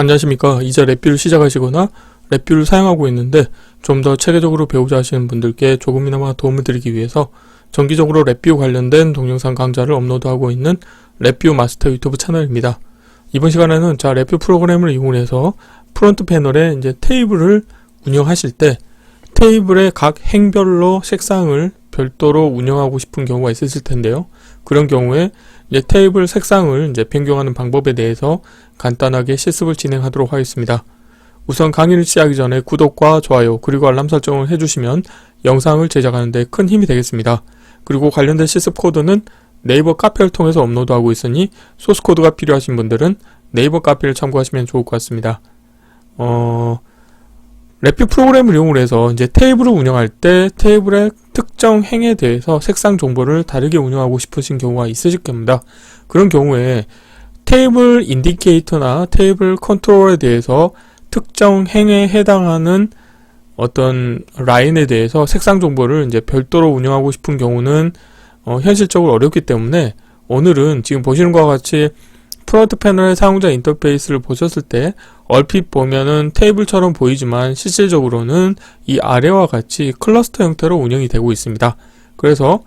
안녕하십니까. 이제 랩뷰를 시작하시거나 랩뷰를 사용하고 있는데 좀 더 체계적으로 배우자 하시는 분들께 조금이나마 도움을 드리기 위해서 정기적으로 랩뷰 관련된 동영상 강좌를 업로드하고 있는 랩뷰 마스터 유튜브 채널입니다. 이번 시간에는 자 랩뷰 프로그램을 이용해서 프론트 패널에 이제 테이블을 운영하실 때 테이블의 각 행별로 색상을 별도로 운영하고 싶은 경우가 있으실 텐데요. 그런 경우에 이제 테이블 색상을 이제 변경하는 방법에 대해서 간단하게 실습을 진행하도록 하겠습니다. 우선 강의를 시작하기 전에 구독과 좋아요 그리고 알람 설정을 해주시면 영상을 제작하는 데 큰 힘이 되겠습니다. 그리고 관련된 실습 코드는 네이버 카페를 통해서 업로드하고 있으니 소스 코드가 필요하신 분들은 네이버 카페를 참고하시면 좋을 것 같습니다. 어, 랩뷰 프로그램을 이용을 해서 이제 테이블을 운영할 때 테이블의 특정 행에 대해서 색상 정보를 다르게 운영하고 싶으신 경우가 있으실 겁니다. 그런 경우에 테이블 인디케이터나 테이블 컨트롤에 대해서 특정 행에 해당하는 어떤 라인에 대해서 색상 정보를 이제 별도로 운영하고 싶은 경우는 어, 현실적으로 어렵기 때문에 오늘은 지금 보시는 것과 같이 프론트 패널의 사용자 인터페이스를 보셨을 때 얼핏 보면은 테이블처럼 보이지만 실질적으로는 이 아래와 같이 클러스터 형태로 운영이 되고 있습니다. 그래서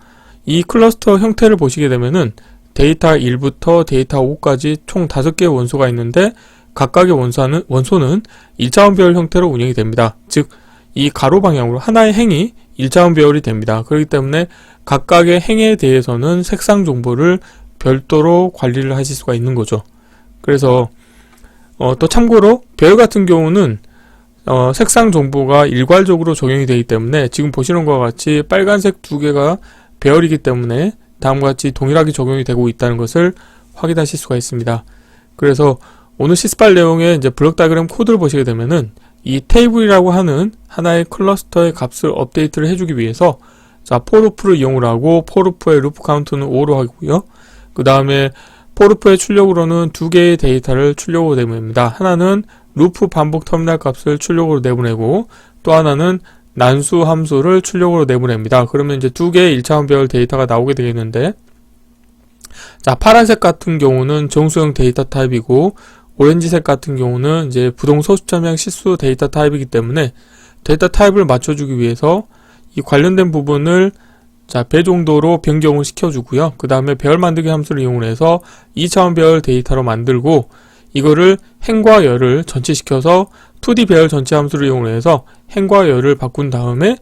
이 클러스터 형태를 보시게 되면은 데이터 1부터 데이터 5까지 총 5개의 원소가 있는데 각각의 원소는, 원소는 일자원배열 형태로 운영이 됩니다. 즉, 이 가로 방향으로 하나의 행이 일자원 배열이 됩니다. 그렇기 때문에 각각의 행에 대해서는 색상 정보를 별도로 관리를 하실 수가 있는 거죠. 그래서 어, 또 참고로 배열 같은 경우는 어, 색상 정보가 일괄적으로 적용이 되기 때문에 지금 보시는 것과 같이 빨간색 두 개가 배열이기 때문에 다음과 같이 동일하게 적용이 되고 있다는 것을 확인하실 수가 있습니다. 그래서 오늘 시스팔 내용의 이제 블록 다이그램 코드를 보시게 되면은 이 테이블이라고 하는 하나의 클러스터의 값을 업데이트를 해주기 위해서 자 포루프를 이용을 하고 포루프의 루프 카운트는 5로 하고요. 그 다음에 포르프의 출력으로는 두 개의 데이터를 출력으로 내보냅니다. 하나는 루프 반복 터미널 값을 출력으로 내보내고 또 하나는 난수 함수를 출력으로 내보냅니다. 그러면 이제 두 개의 1차원 배열 데이터가 나오게 되겠는데 자 파란색 같은 경우는 정수형 데이터 타입이고 오렌지색 같은 경우는 이제 부동 소수점형 실수 데이터 타입이기 때문에 데이터 타입을 맞춰주기 위해서 이 관련된 부분을 자, 배 정도로 변경을 시켜주고요. 그 다음에 배열 만들기 함수를 이용해서 2차원 배열 데이터로 만들고 이거를 행과 열을 전체시켜서 2D 배열 전체 함수를 이용해서 행과 열을 바꾼 다음에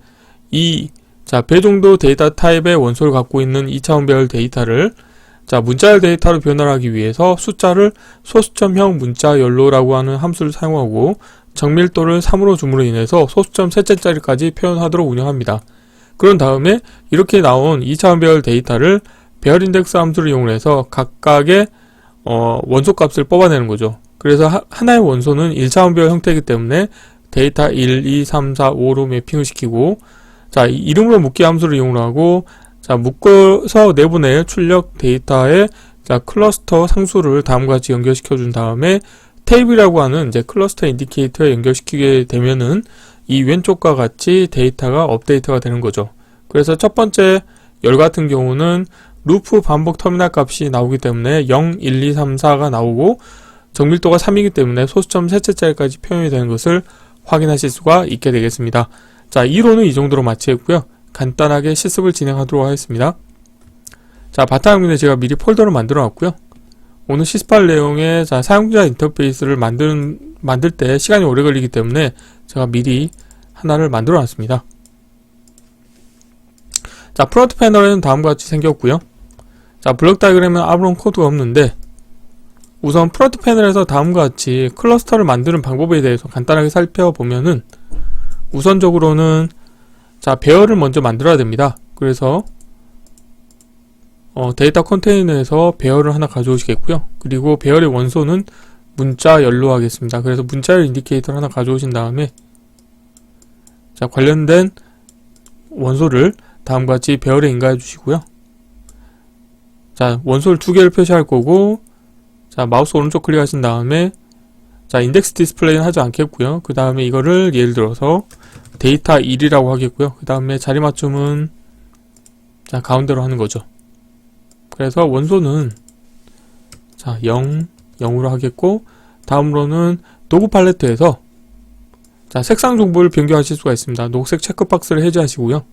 이 자, 배 정도 데이터 타입의 원소를 갖고 있는 2차원 배열 데이터를 자, 문자열 데이터로 변환하기 위해서 숫자를 소수점형 문자열로라고 하는 함수를 사용하고 정밀도를 3으로 줌으로 인해서 소수점 셋째 자리까지 표현하도록 운영합니다. 그런 다음에 이렇게 나온 2차원 배열 데이터를 배열 인덱스 함수를 이용해서 각각의 어, 원소 값을 뽑아내는 거죠. 그래서 하, 하나의 원소는 1차원 배열 형태이기 때문에 데이터 1, 2, 3, 4, 5로 매핑을 시키고 자 이름으로 묶기 함수를 이용하고 자 묶어서 내보낼 출력 데이터의 자 클러스터 상수를 다음과 같이 연결시켜 준 다음에 테이블이라고 하는 이제 클러스터 인디케이터에 연결시키게 되면은 이 왼쪽과 같이 데이터가 업데이트가 되는 거죠. 그래서 첫 번째 열 같은 경우는 루프 반복 터미널 값이 나오기 때문에 0, 1, 2, 3, 4가 나오고 정밀도가 3이기 때문에 소수점 셋째 자리까지 표현이 되는 것을 확인하실 수가 있게 되겠습니다. 자, 이론은 이 정도로 마치겠고요. 간단하게 실습을 진행하도록 하겠습니다. 자, 바탕화면에 제가 미리 폴더를 만들어 놨고요. 오늘 시스팔 내용의 자, 사용자 인터페이스를 만들, 만들 때 시간이 오래 걸리기 때문에 제가 미리 하나를 만들어 놨습니다. 자, 프론트 패널에는 다음과 같이 생겼고요. 자, 블록 다이그램은 아무런 코드가 없는데 우선 프론트 패널에서 다음과 같이 클러스터를 만드는 방법에 대해서 간단하게 살펴보면은 우선적으로는 자, 배열을 먼저 만들어야 됩니다. 그래서 어, 데이터 컨테이너에서 배열을 하나 가져오시겠고요. 그리고 배열의 원소는 문자 열로 하겠습니다. 그래서 문자열 인디케이터를 하나 가져오신 다음에 자 관련된 원소를 다음과 같이 배열에 인가해 주시고요. 자 원소를 두 개를 표시할 거고 자 마우스 오른쪽 클릭하신 다음에 자 인덱스 디스플레이는 하지 않겠고요. 그 다음에 이거를 예를 들어서 데이터 1이라고 하겠고요. 그 다음에 자리 맞춤은 자 가운데로 하는 거죠. 그래서 원소는 자 0, 0으로 하겠고 다음으로는 도구 팔레트에서 자, 색상 정보를 변경하실 수가 있습니다. 녹색 체크박스를 해제하시고요.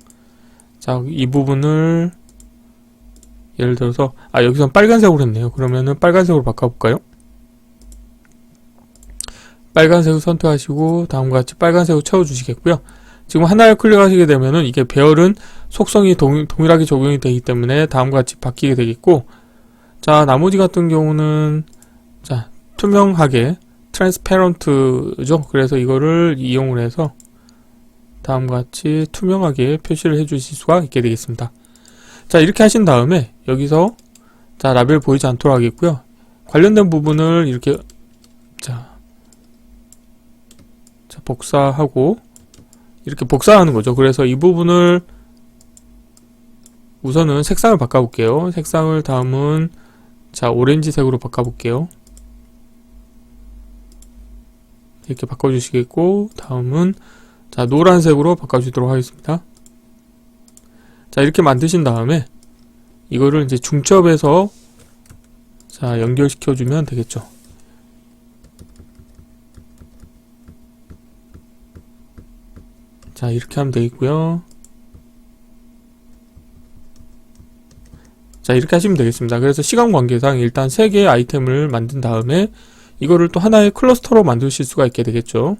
자, 이 부분을 예를 들어서 아, 여기선 빨간색으로 했네요. 그러면은 빨간색으로 바꿔볼까요? 빨간색을 선택하시고 다음과 같이 빨간색으로 채워주시겠고요. 지금 하나를 클릭하시게 되면은 이게 배열은 속성이 동, 동일하게 적용이 되기 때문에 다음과 같이 바뀌게 되겠고 자 나머지 같은 경우는 자 투명하게 트랜스페런트죠? 그래서 이거를 이용을 해서 다음과 같이 투명하게 표시를 해 주실 수가 있게 되겠습니다. 자 이렇게 하신 다음에 여기서 자 라벨 보이지 않도록 하겠고요. 관련된 부분을 이렇게 자, 자 복사하고 이렇게 복사하는 거죠. 그래서 이 부분을 우선은 색상을 바꿔볼게요. 색상을 다음은 자 오렌지색으로 바꿔볼게요. 이렇게 바꿔주시겠고 다음은 자 노란색으로 바꿔주도록 하겠습니다. 자 이렇게 만드신 다음에 이거를 이제 중첩에서 자 연결시켜 주면 되겠죠 자 이렇게 하면 되겠고요. 자 이렇게 하시면 되겠습니다. 그래서 시간 관계상 일단 3개의 아이템을 만든 다음에 이거를 또 하나의 클러스터로 만드실 수가 있게 되겠죠.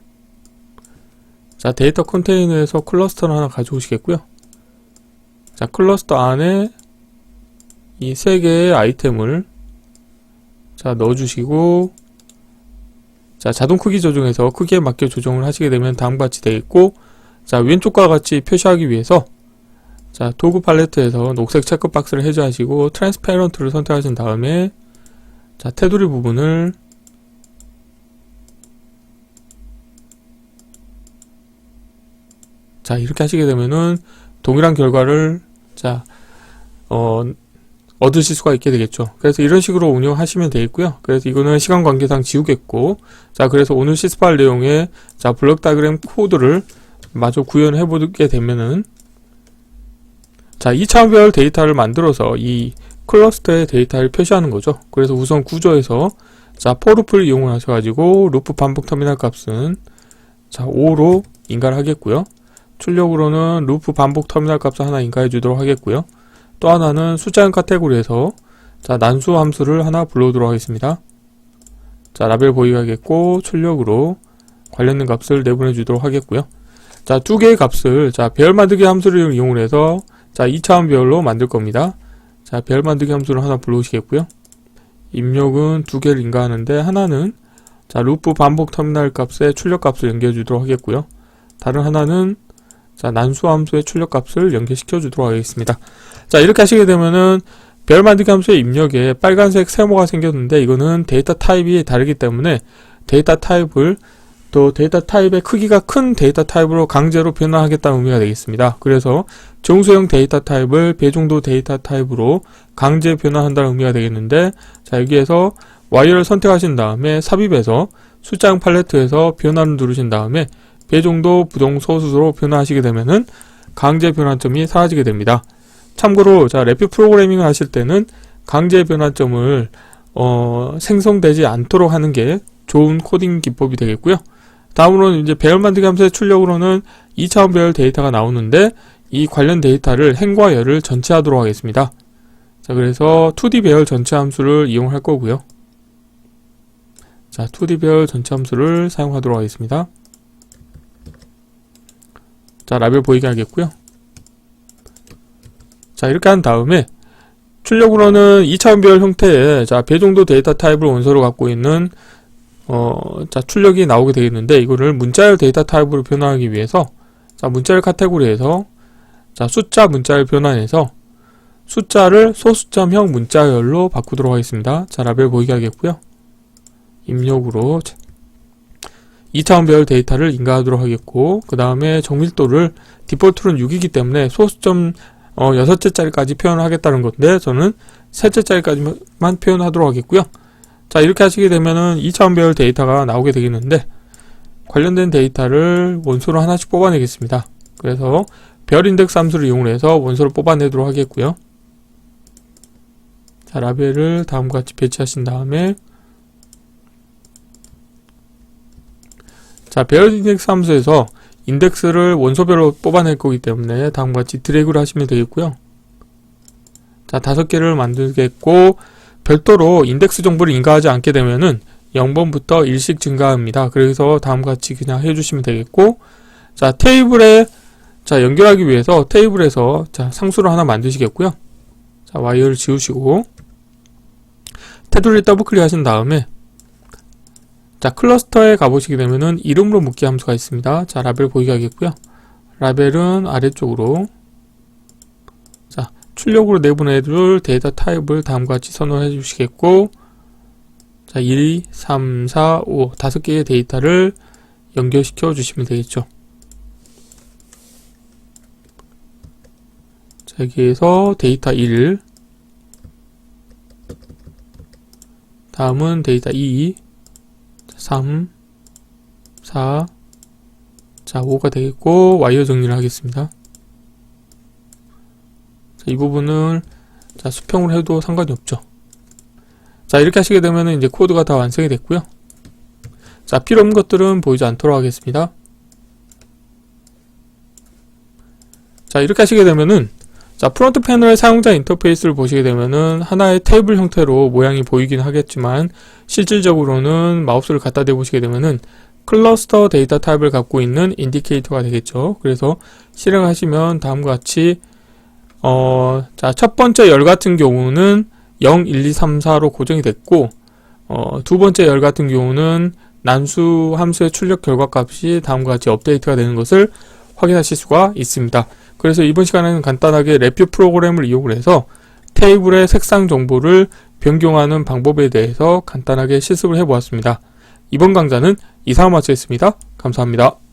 자 데이터 컨테이너에서 클러스터를 하나 가져오시겠고요. 자 클러스터 안에 이세 개의 아이템을 자 넣어주시고 자 자동 크기 조정에서 크기에 맞게 조정을 하시게 되면 다음과 같이 되겠고 자 왼쪽과 같이 표시하기 위해서 자 도구 팔레트에서 녹색 체크박스를 해제하시고 트랜스페런트를 선택하신 다음에 자 테두리 부분을 자 이렇게 하시게 되면은 동일한 결과를 자 어, 얻으실 수가 있게 되겠죠. 그래서 이런 식으로 운영하시면 되겠고요. 그래서 이거는 시간 관계상 지우겠고 자 그래서 오늘 시스팔 내용에 자 블럭 다이그램 코드를 마저 구현해 보게 되면은 자 2차별 데이터를 만들어서 이 클러스터의 데이터를 표시하는 거죠. 그래서 우선 구조에서 자 포루프를 이용을 하셔 가지고 루프 반복 터미널 값은 자 5로 인가를 하겠고요. 출력으로는 루프 반복 터미널 값을 하나 인가해 주도록 하겠고요. 또 하나는 숫자형 카테고리에서 자 난수 함수를 하나 불러오도록 하겠습니다. 자 라벨 보이게 하겠고 출력으로 관련된 값을 내보내 주도록 하겠고요. 자 두 개의 값을 자 배열 만들기 함수를 이용을 해서 자 2차원 배열로 만들 겁니다. 자 배열 만들기 함수를 하나 불러오시겠고요. 입력은 두 개를 인가하는데 하나는 자 루프 반복 터미널 값에 출력 값을 연결해 주도록 하겠고요. 다른 하나는 자, 난수 함수의 출력 값을 연결시켜 주도록 하겠습니다. 자, 이렇게 하시게 되면은 별 만들기 함수의 입력에 빨간색 세모가 생겼는데 이거는 데이터 타입이 다르기 때문에 데이터 타입을 또 데이터 타입의 크기가 큰 데이터 타입으로 강제로 변환하겠다는 의미가 되겠습니다. 그래서 정수형 데이터 타입을 배종도 데이터 타입으로 강제 변환한다는 의미가 되겠는데 자 여기에서 Y를 선택하신 다음에 삽입해서 숫자형 팔레트에서 변환을 누르신 다음에 배종도 부동 소수로 변화하시게 되면은 강제 변환점이 사라지게 됩니다. 참고로 자 래피 프로그래밍을 하실 때는 강제 변환점을 어, 생성되지 않도록 하는 게 좋은 코딩 기법이 되겠고요. 다음으로는 이제 배열 만들기 함수의 출력으로는 2차원 배열 데이터가 나오는데 이 관련 데이터를 행과 열을 전체하도록 하겠습니다. 자 그래서 2D 배열 전체 함수를 이용할 거고요. 자 2D 배열 전체 함수를 사용하도록 하겠습니다. 자 라벨 보이게 하겠고요 자 이렇게 한 다음에 출력으로는 2차원별 형태의 자 배정도 데이터 타입을 원소로 갖고 있는 어, 자 출력이 나오게 되겠는데 이거를 문자열 데이터 타입으로 변환하기 위해서 자 문자열 카테고리에서 자 숫자 문자열 변환해서 숫자를 소수점형 문자열로 바꾸도록 하겠습니다. 자 라벨 보이게 하겠고요. 입력으로 2차원 배열 데이터를 인가하도록 하겠고 그 다음에 정밀도를 디폴트로는 6이기 때문에 소수점 어, 6자짜리까지 표현을 하겠다는 건데 저는 셋째짜리까지만 표현하도록 하겠고요 자 이렇게 하시게 되면은 2차원 배열 데이터가 나오게 되겠는데 관련된 데이터를 원소로 하나씩 뽑아내겠습니다 그래서 별 인덱스 함수를 이용해서 원소를 뽑아내도록 하겠고요 자 라벨을 다음과 같이 배치하신 다음에 자, 배열 인덱스 함수에서 인덱스를 원소별로 뽑아낼 거기 때문에 다음과 같이 드래그를 하시면 되겠고요. 자, 다섯 개를 만들겠고, 별도로 인덱스 정보를 인가하지 않게 되면은 0번부터 1씩 증가합니다. 그래서 다음과 같이 그냥 해주시면 되겠고, 자, 테이블에, 자, 연결하기 위해서 테이블에서, 자, 상수를 하나 만드시겠고요. 자, 와이어를 지우시고, 테두리 더블 클릭하신 다음에, 자, 클러스터에 가보시게 되면은 이름으로 묶기 함수가 있습니다. 자, 라벨 보이게 하겠고요. 라벨은 아래쪽으로, 자, 출력으로 내보내줄 데이터 타입을 다음과 같이 선언해 주시겠고, 자, 1, 3, 4, 5, 다섯 개의 데이터를 연결시켜 주시면 되겠죠. 자, 여기에서 데이터 1, 다음은 데이터 2, 3, 4, 자, 5가 되겠고, 와이어 정리를 하겠습니다. 자, 이 부분을, 자, 수평으로 해도 상관이 없죠. 자, 이렇게 하시게 되면 이제 코드가 다 완성이 됐고요. 자, 필요 없는 것들은 보이지 않도록 하겠습니다. 자, 이렇게 하시게 되면은, 자, 프론트 패널의 사용자 인터페이스를 보시게 되면은 하나의 테이블 형태로 모양이 보이긴 하겠지만 실질적으로는 마우스를 갖다 대보시게 되면은 클러스터 데이터 타입을 갖고 있는 인디케이터가 되겠죠. 그래서 실행하시면 다음과 같이 어, 자, 첫 번째 열 같은 경우는 0, 1, 2, 3, 4로 고정이 됐고 어, 두 번째 열 같은 경우는 난수 함수의 출력 결과 값이 다음과 같이 업데이트가 되는 것을 확인하실 수가 있습니다. 그래서 이번 시간에는 간단하게 레뷰 프로그램을 이용을 해서 테이블의 색상 정보를 변경하는 방법에 대해서 간단하게 실습을 해보았습니다. 이번 강좌는 이상으로 마치겠습니다. 감사합니다.